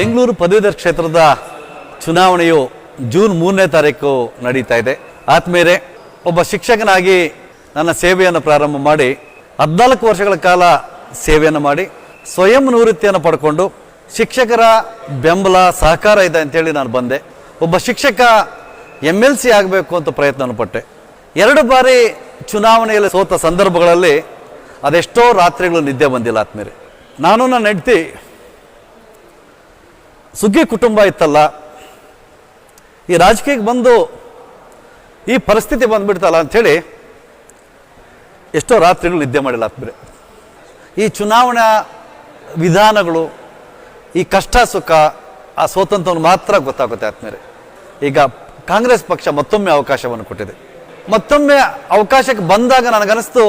ಬೆಂಗಳೂರು ಪದವೀಧರ ಕ್ಷೇತ್ರದ ಚುನಾವಣೆಯು ಜೂನ್ ಮೂರನೇ ತಾರೀಕು ನಡೀತಾ ಇದೆ. ಆದ್ಮೇಲೆ ಒಬ್ಬ ಶಿಕ್ಷಕನಾಗಿ ನನ್ನ ಸೇವೆಯನ್ನು ಪ್ರಾರಂಭ ಮಾಡಿ, ಹದಿನಾಲ್ಕು ವರ್ಷಗಳ ಕಾಲ ಸೇವೆಯನ್ನು ಮಾಡಿ, ಸ್ವಯಂ ನಿವೃತ್ತಿಯನ್ನು ಪಡ್ಕೊಂಡು ಶಿಕ್ಷಕರ ಬೆಂಬಲ, ಸಹಕಾರ ಇದೆ ಅಂತೇಳಿ ನಾನು ಬಂದೆ. ಒಬ್ಬ ಶಿಕ್ಷಕ ಎಂ ಎಲ್ ಸಿ ಆಗಬೇಕು ಅಂತ ಪ್ರಯತ್ನ ಪಟ್ಟೆ. ಎರಡು ಬಾರಿ ಚುನಾವಣೆಯಲ್ಲಿ ಸೋತ ಸಂದರ್ಭಗಳಲ್ಲಿ ಅದೆಷ್ಟೋ ರಾತ್ರಿಗಳು ನಿದ್ದೆ ಬಂದಿಲ್ಲ ಆದ್ಮೇಲೆ ನಾನು ನನ್ನ ಹೆಂಡತಿ ಸುಗ್ಗಿ ಕುಟುಂಬ ಇತ್ತಲ್ಲ, ಈ ರಾಜಕೀಯಕ್ಕೆ ಬಂದು ಈ ಪರಿಸ್ಥಿತಿ ಬಂದುಬಿಡ್ತಲ್ಲ ಅಂಥೇಳಿ ಎಷ್ಟೋ ರಾತ್ರಿಗಳು ನಿದ್ದೆ ಮಾಡಿಲ್ಲ ಆತ್ಮರೆ ಈ ಚುನಾವಣಾ ವಿಧಾನಗಳು, ಈ ಕಷ್ಟ ಸುಖ, ಆ ಸ್ವಾತಂತ್ರ್ಯವನ್ನು ಮಾತ್ರ ಗೊತ್ತಾಗುತ್ತೆ ಆದ್ಮೇಲೆ ಈಗ ಕಾಂಗ್ರೆಸ್ ಪಕ್ಷ ಮತ್ತೊಮ್ಮೆ ಅವಕಾಶವನ್ನು ಕೊಟ್ಟಿದೆ. ಮತ್ತೊಮ್ಮೆ ಅವಕಾಶಕ್ಕೆ ಬಂದಾಗ ನನಗನ್ನಿಸ್ತು,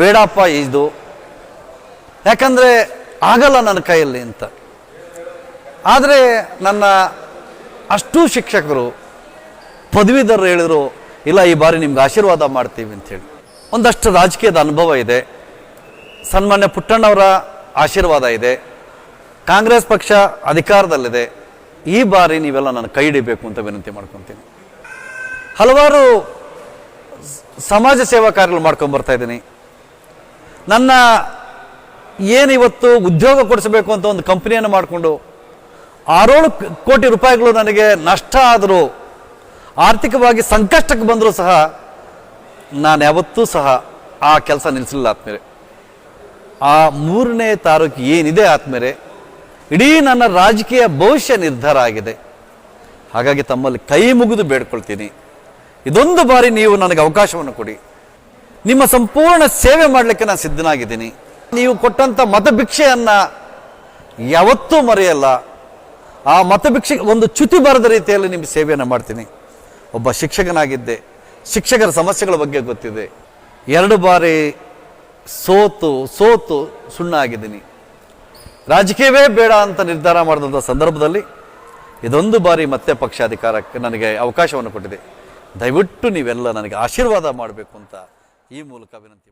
ಬೇಡಪ್ಪ ಇದು ಯಾಕಂದರೆ ಆಗಲ್ಲ ನನ್ನ ಕೈಯಲ್ಲಿ ಅಂತ. ಆದರೆ ನನ್ನ ಅಷ್ಟು ಶಿಕ್ಷಕರು ಪದವೀಧರರು ಹೇಳಿದರು, ಇಲ್ಲ, ಈ ಬಾರಿ ನಿಮ್ಗೆ ಆಶೀರ್ವಾದ ಮಾಡ್ತೀವಿ ಅಂಥೇಳಿ. ಒಂದಷ್ಟು ರಾಜಕೀಯದ ಅನುಭವ ಇದೆ. ಸನ್ಮಾನ್ಯ ಪುಟ್ಟಣ್ಣವರ ಆಶೀರ್ವಾದ ಇದೆ. ಕಾಂಗ್ರೆಸ್ ಪಕ್ಷ ಅಧಿಕಾರದಲ್ಲಿದೆ. ಈ ಬಾರಿ ನೀವೆಲ್ಲ ನನ್ನ ಕೈ ಹಿಡಿಬೇಕು ಅಂತ ವಿನಂತಿ ಮಾಡ್ಕೊತೀನಿ. ಹಲವಾರು ಸಮಾಜ ಸೇವಾ ಕಾರ್ಯಗಳು ಮಾಡ್ಕೊಂಡು ಇದ್ದೀನಿ. ನನ್ನ ಏನಿವತ್ತು ಉದ್ಯೋಗ ಕೊಡಿಸಬೇಕು ಅಂತ ಒಂದು ಕಂಪ್ನಿಯನ್ನು ಮಾಡಿಕೊಂಡು ಆರೇಳು ಕೋಟಿ ರೂಪಾಯಿಗಳು ನನಗೆ ನಷ್ಟ ಆದರೂ, ಆರ್ಥಿಕವಾಗಿ ಸಂಕಷ್ಟಕ್ಕೆ ಬಂದರೂ ಸಹ ನಾನು ಯಾವತ್ತೂ ಸಹ ಆ ಕೆಲಸ ನಿಲ್ಲಿಸಲಿಲ್ಲ ಆತ್ಮೇರೆ ಆ ಮೂರನೇ ತಾರೀಕು ಏನಿದೆ ಆತ್ಮೇಲೆ ಇಡೀ ನನ್ನ ರಾಜಕೀಯ ಭವಿಷ್ಯ ನಿರ್ಧಾರ ಆಗಿದೆ. ಹಾಗಾಗಿ ತಮ್ಮಲ್ಲಿ ಕೈ ಮುಗಿದು ಬೇಡ್ಕೊಳ್ತೀನಿ. ಇದೊಂದು ಬಾರಿ ನೀವು ನನಗೆ ಅವಕಾಶವನ್ನು ಕೊಡಿ. ನಿಮ್ಮ ಸಂಪೂರ್ಣ ಸೇವೆ ಮಾಡಲಿಕ್ಕೆ ನಾನು ಸಿದ್ಧನಾಗಿದ್ದೀನಿ. ನೀವು ಕೊಟ್ಟಂಥ ಮತಭಿಕ್ಷೆಯನ್ನು ಯಾವತ್ತೂ ಮರೆಯಲ್ಲ. ಆ ಮತಭಿಕ್ಷೆ ಒಂದು ಚ್ಯುತಿ ಬರದ ರೀತಿಯಲ್ಲಿ ನಿಮ್ಮ ಸೇವೆಯನ್ನು ಮಾಡ್ತೀನಿ. ಒಬ್ಬ ಶಿಕ್ಷಕನಾಗಿದ್ದೆ. ಶಿಕ್ಷಕರ ಸಮಸ್ಯೆಗಳ ಬಗ್ಗೆ ಗೊತ್ತಿದೆ. ಎರಡು ಬಾರಿ ಸೋತು ಸೋತು ಸುಣ್ಣ ಆಗಿದ್ದೀನಿ ರಾಜಕೀಯವೇ ಬೇಡ ಅಂತ ನಿರ್ಧಾರ ಮಾಡಿದಂಥ ಸಂದರ್ಭದಲ್ಲಿ ಇದೊಂದು ಬಾರಿ ಮತ್ತೆ ಪಕ್ಷಾಧಿಕಾರಕ್ಕೆ ನನಗೆ ಅವಕಾಶವನ್ನು ಕೊಟ್ಟಿದೆ. ದಯವಿಟ್ಟು ನೀವೆಲ್ಲ ನನಗೆ ಆಶೀರ್ವಾದ ಮಾಡಬೇಕು ಅಂತ ಈ ಮೂಲಕ ವಿನಂತಿ